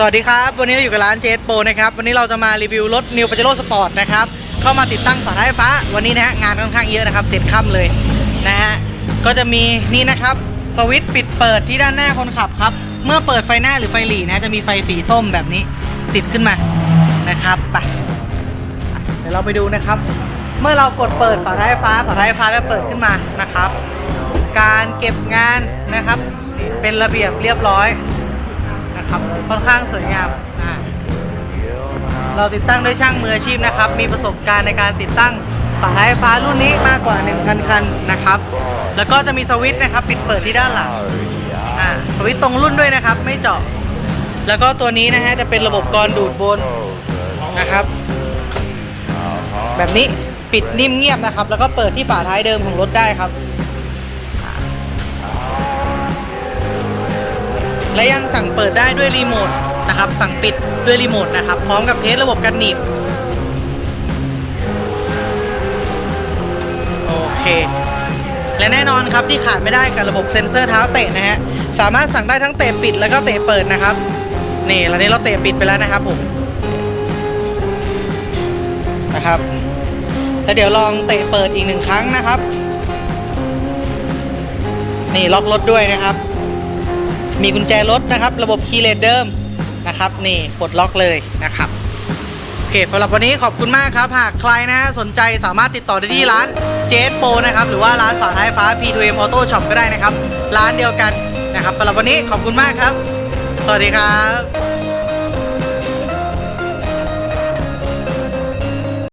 สวัสดีครับ วันนี้เราอยู่กับร้านเจสโปนะครับ วันนี้เราจะมารีวิวรถ New Pajero Sport นะครับ เข้ามาติดตั้งฝาท้ายฟ้า วันนี้นะฮะงานค่อนข้างเยอะนะครับเสร็จค่ำเลยนะฮะ ก็จะมีนี่นะครับสวิตช์ปิดเปิดที่ด้านหน้าคนขับครับ เมื่อเปิดไฟหน้าหรือไฟหลีนะจะมีไฟสีส้มแบบนี้ติดขึ้นมานะครับไปเดี๋ยวเราไปดูนะครับ เมื่อเรากดเปิดฝาท้ายฟ้าฝาท้ายฟ้าจะเปิดขึ้นมานะครับ การเก็บงานนะครับเป็นระเบียบเรียบร้อย นะครับ ค่อนข้างสวยงามอ่าเราติดตั้งด้วยช่างมืออาชีพนะครับ มีประสบการณ์ในการติดตั้งฝาท้ายไฟฟ้ารุ่นนี้มากกว่า 1,000 คันนะครับ แล้วก็จะมีสวิตช์นะครับ ปิดเปิดที่ด้านหลังอ่าสวิตช์ตรงรุ่นด้วยนะครับ ไม่เจาะ แล้วก็ตัวนี้นะฮะจะเป็นระบบกรอนดูดบนนะครับ แบบนี้ปิดนิ่มเงียบนะครับ แล้วก็เปิดที่ฝาท้ายเดิมของรถได้ครับ และยังสั่งเปิดได้ด้วยรีโมทนะครับ สั่งปิดด้วยรีโมทนะครับ พร้อมกับเทสระบบกันหนีบโอเค และแน่นอนครับที่ขาดไม่ได้กับระบบเซ็นเซอร์เท้าเตะนะฮะ สามารถสั่งได้ทั้งเตะปิดแล้วก็เตะเปิดนะครับ นี่แล้วนี้เราเตะปิดไปแล้วนะครับผม นะครับแล้วเดี๋ยวลองเตะเปิดอีกหนึ่งครั้งนะครับ นี่ล็อกรถด้วยนะครับ มีกุญแจรถนะครับ ระบบคีย์เลนเดิมนะครับนี่ปลดล็อกเลยนะครับโอเคสำหรับวันนี้ขอบคุณมากครับหากใครนะฮะสนใจสามารถติดต่อได้ที่ร้านเจสโปนะครับหรือว่าร้านฝาท้ายฟ้า P2M Auto Shop ก็ได้นะครับ ร้านเดียวกันนะครับสำหรับวันนี้ขอบคุณมากครับ สวัสดีครับ